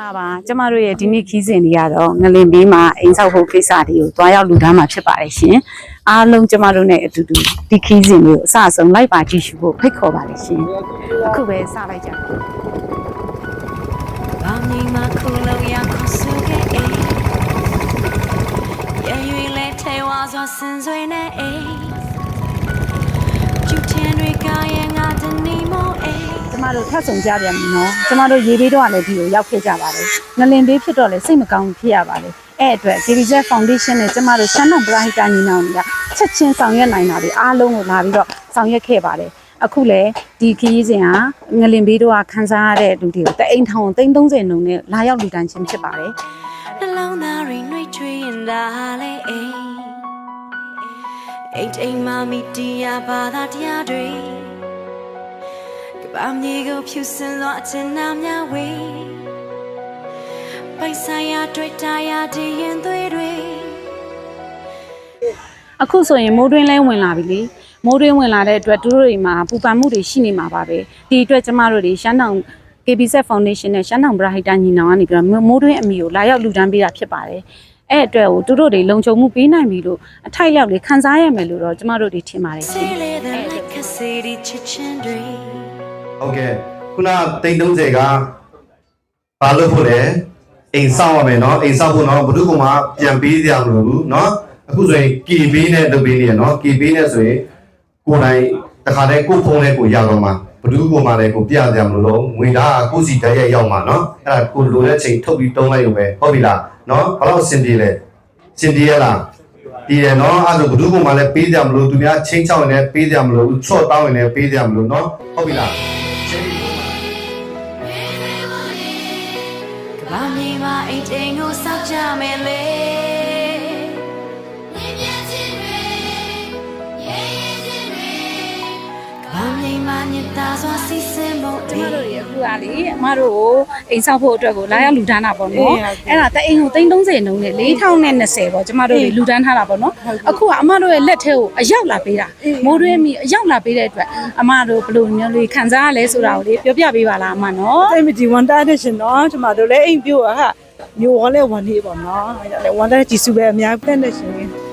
မင်္ဂလာပါကျမတို့ရဲ့ဒီနေ့ခီးစဉ်တွေကတော့ငလင်ဘေးမှာအိမ်ဆောက်ဖို့ကိစ္စတွေကိုတွားရောက်လူတန်းမှာဖြစ်ပါတယ်ရှင်အားလုံးကျမတို့နဲ့အတူတူဒီခီးစဉ်တွေကိုအစအဆုံးလိုက်ပါကြည့်ရှုဖို့ဖိတ်ခေါ်ပါတယ်ရှင်အခုပဲစလိုက်ကြပါဘာမီမခုလုံးရခုစုခဲ့အေးရရွေလဲထဲဝါစွာစင်စွေနဲ့အေးကျူချင်တွေကရဲ့ငါတနေမို့အေးကျ မတို့ထပ်ဆောင်ကြပြန်ပြီနော်ကျမတို့ရေဘေးတော့လည်းဒီကိုရောက်ခဲ့ကြပါတယ်ငလင်ဘေးဖြစ်တော့လည်းစိတ်မကောင်းဖြစ်ရပါတယ်အဲ့အတွက် JBZ Foundation နဲ့ကျမတို့ရှမ်းတော်ပရိုဟိတညီနောင်တွေကချက်ချင်းဆောင်ရွက်နိုင်တာတွေအားလုံးကိုလာပြီးတော့ဆောင်ရွက်ခဲ့ပါတယ်အခုလည်းဒီခရီးစဉ်ဟာငလင်ဘေးတော့ခန်းစားရတဲ့လူတွေကိုတအိမ်ထောင်330နှုန်းနဲ့လာရောက်လူတန်းခြင်းဖြစ်ပါတယ်နှလုံးသားရိနှွေးချွေရင်ဒါလေအေးအိတ်အိမ်မမီတရားဘာသာတရားတွေက ဘာမြေကိုဖြူစင်သောအချင်နာများဝေးပိုက်ဆိုင်ရာတွေ့တာရာတည်ရင်သွေးတွေအခုဆိုရင်မိုးတွင်းလဲဝင်လာပြီလေမိုးတွင်းဝင်လာတဲ့အတွက်သူတို့တွေမှာပူပန်မှုတွေရှိနေမှာပါပဲဒီအတွက်ကျမတို့တွေရှမ်းတောင် KBZ Foundation နဲ့ရှမ်းတောင်ပရဟိတညီနောင်ကနေပြီးတော့မိုးတွင်းအမီကိုလာရောက်လူတန်းပေးတာဖြစ်ပါတယ်အဲ့အတွက်ကိုသူတို့တွေလုံခြုံမှုပေးနိုင်ပြီလို့အထိုက်လျောက်လေးခံစားရမယ်လို့တော့ကျမတို့တွေထင်ပါတယ်ရှင် ဟုတ်ကဲ့ခုနသိန်း30ကဘာလို့ဖို့လဲအိမ်ဆောက်ရမယ်နော်အိမ်ဆောက်ဖို့နော်ဘုဒ္ဓကုမာပြန်ပေးကြမလို့ဘူးနော်အခုဆိုရင် KB နဲ့လုပ်ပေးနေရနော် KB နဲ့ဆိုရင်ကိုယ်တိုင်တခါတည်းကိုဖုန်းနဲ့ကိုရတော့မှာဘဒုကိုမှလည်းကိုပြကြမလို့လုံးငွေသားကိုစီတရက်ရောက်မှာเนาะအဲ့ဒါကိုလိုတဲ့ချိန်ထုတ်ပြီးတုံးလိုက်ရုံပဲဟုတ်ပြီလားเนาะဘာလို့စင်ပြေလဲစင်ပြေရလားဒီရယ်เนาะအဲ့ဒါဘဒုကိုမှလည်းပေးကြမလို့သူများချင်းချောင်းနဲ့ပေးကြမလို့ချော့တောင်းနဲ့ပေးကြမလို့เนาะဟုတ်ပြီလား ကဘာမြေမှာအိတ်တိန်ကိုစောက်ကြမယ်လေကဘာမြေမှာညစ်တာစွာစီစဉ်ဖို့ ကျမတို့ရေအခုကလေအမတို့ကိုအိမ်ဆောက်ဖို့အတွက်ကိုလာရောက်လူဒန်းတာပေါ့နော်အဲ့ဒါတအိမ်ကို330နှုန်းနဲ့4020ပေါ့ကျမတို့တွေလူဒန်းထားတာပေါ့နော်အခုကအမတို့ရဲ့လက်ထဲကိုအရောက်လာပေးတာမိုးတွင်းမီအရောက်လာပေးတဲ့အတွက်အမတို့ဘယ်လိုမျိုးလေးခံစားရလဲဆိုတာကိုလေပြောပြပေးပါလားအမနော်အိမ်မဒီဝန်တာနေရှင်နော်ကျမတို့လည်းအိမ်ပြို့ဟာမျိုးဝလဲဝန်နေပေါ့နော်အဲ့ဒါလည်းဝန်တဲ့ကြည်စုပဲအများပြတ်နေရှင်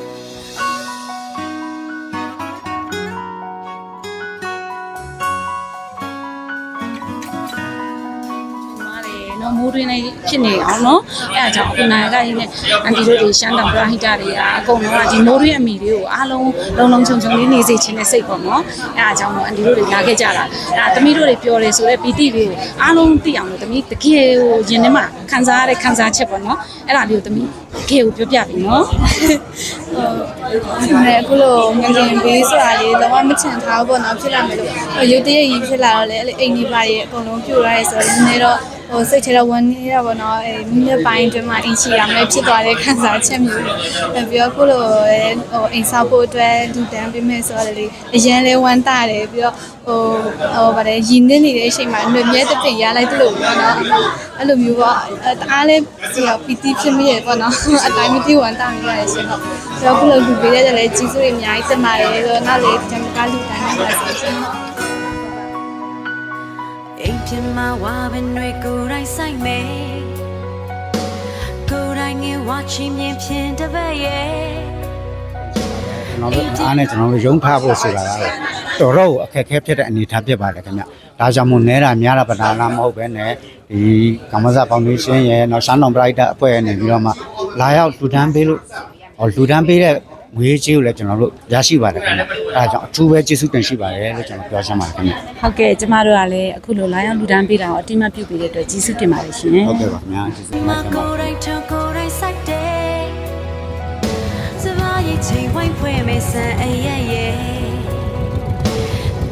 နော်မိုးတွင်းလေးဖြစ်နေအောင်နော်အဲအကြောင်းအခုနိုင်ကကြီးနဲ့အန်တီတို့တွေရှမ်းတောင်ပရဟိတတွေကအကုန်လုံးကဒီမိုးတွင်းအမိတွေကိုအားလုံးလုံလုံချုံချုံလေးနေစေချင်တဲ့စိတ်ပေါ့နော်အဲအကြောင်းတော့အန်တီတို့တွေလာခဲ့ကြတာအဲသမီးတို့တွေပြောတယ်ဆိုတော့ပီတိလေးကိုအားလုံးသိအောင်လို့သမီးတကယ်ကိုရင်ထဲမှာခံစားရတဲ့ခံစားချက်ပေါ့နော်အဲ့ဒါလေးကိုသမီးတကယ်ကိုပြောပြပြီနော်ဟုတ်တယ်အခုလိုငငင်ဘေးဆိုတာလေးလုံးဝမချင်ထားဘူးပေါ့နော်ဖြစ်လာမယ်လို့ဟိုရုတ်တရက်ကြီးဖြစ်လာတော့လေအဲ့လိုအိမ်ကြီးပါရဲ့အကုန်လုံးပြိုရဲဆိုတော့နည်းနည်းတော့ ဟိုစိတ်ထဲတော့ဝင်နေတာပေါ့နော်အဲမိနစ်ပိုင်းအတွင်းမှာအိမ်ချီရမယ်ဖြစ်သွားတဲ့ခံစားချက်မျိုးတွေအဲပြီးတော့ခုလိုဟိုအိမ်ဆောက်ဖို့အတွက်ဒီတန်းပေးမယ်ဆိုတော့လေအရင်လေးဝမ်းတာတယ်ပြီးတော့ဟိုဟိုဗါတယ်ရင်းနေနေတဲ့အချိန်မှာလွယ်မြဲတဲ့ပြင်ရလိုက်တယ်လို့ပေါ့နော်အဲ့လိုမျိုးပေါ့အဲတအားလေးစီအောင်ပီတိဖြစ်မိရပေါ့နော်အတိုင်းမသိဝမ်းတာမိရတယ်ရှင်ဟုတ်ပြီးတော့ခုလိုလူပေးတဲ့လည်းကြီးစိုးတွေအများကြီးတက်ပါတယ်ဆိုတော့နောက်လေတမကလူတိုင်းမှာဆိုရှင်ဟုတ် အိမ်ပြင်မှာဝါပင်တွေကိုယ်တိုင်ဆိုင်မယ်ကိုယ်တိုင်ငယ်ဝါချင်မြင်ဖြင်တပတ်ရဲ့ကျွန်တော်တို့အားနဲ့ကျွန်တော်တို့ရုံးဖဖို့ဆိုတာကတော့တော်တော့အခက်အခဲဖြစ်တဲ့အနေအထားဖြစ်ပါတယ်ခင်ဗျ။ဒါကြောင့်မို့နဲတာများတာပဒါနာမဟုတ်ပဲနဲ့ဒီကမ္မဇဖောင်ဒေးရှင်းရဲ့နောက်ရှမ်းတောင်ပရိုက်တာအဖွဲ့ရဲ့နေပြီးတော့မှလာရောက်လူတန်းပေးလို့ဟောလူတန်းပေးတဲ့ ငွေကြေးကိုလည်းကျွန်တော်တို့ရရှိပါတယ်ခင်ဗျ။အဲဒါကြောင့်အထူးပဲကျေးဇူးတင်ရှိပါတယ်လို့ကျွန်တော်ပြောချင်ပါတယ်ခင်ဗျဟုတ်ကဲ့ကျမတို့ကလည်းအခုလိုလာရောက်လူတန်းပေးတာကိုအတိအမပြုပေးတဲ့အတွက်ကျေးဇူးတင်ပါတယ်ရှင်။ဟုတ်ကဲ့ပါခင်ဗျာကျေးဇူးတင်မပါတယ်ခင်ဗျာကိုယ်တိုင်ချကိုယ်တိုင်စိုက်တယ်စပါးရဲ့ချိန်ဝိုင်းဖွဲ့မယ်ဆန်အရဲ့ရဲ့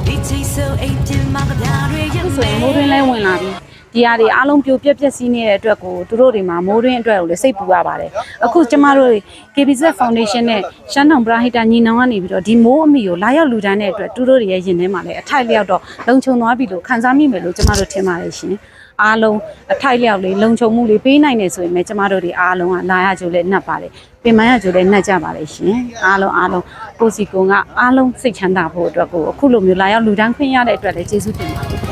ဒီချိန်ဆိုအိမ်ပြင်မှာကပြားတွေရအခုဆိုရင်မိုးတွင်းလဲဝင်လာပြီ ဒီဟာတွေအားလုံးပြိုပြက်ပြက်စီးနေတဲ့အတွက်ကိုသူတို့တွေမှာမိုးတွင်းအတွက်ကိုလည်းစိတ်ပူရပါတယ်အခုကျမတို့ KBZ Foundation နဲ့ရှမ်းတောင်ပရဟိတညီနောင်ကနေပြီးတော့ဒီမိုးအမိကိုလာရောက်လူတန်းတဲ့အတွက်သူတို့တွေရဲ့ရင်ထဲမှာလည်းအထိုက်လျောက်တော့လုံခြုံသွားပြီလို့ခံစားမိမယ်လို့ကျမတို့ထင်ပါတယ်ရှင်အားလုံးအထိုက်လျောက်လေးလုံခြုံမှုလေးပေးနိုင်နေဆိုရင်လည်းကျမတို့တွေအားလုံးကလာရကြိုလဲနှက်ပါတယ်ပင်မရကြိုလဲနှက်ကြပါလေရှင်အားလုံးအားလုံးကိုစီကုံကအားလုံးစိတ်ချမ်းသာဖို့အတွက်ကိုအခုလိုမျိုးလာရောက်လူတန်းခွင့်ရတဲ့အတွက်လည်းကျေးဇူးတင်ပါတယ်လာမကွယ်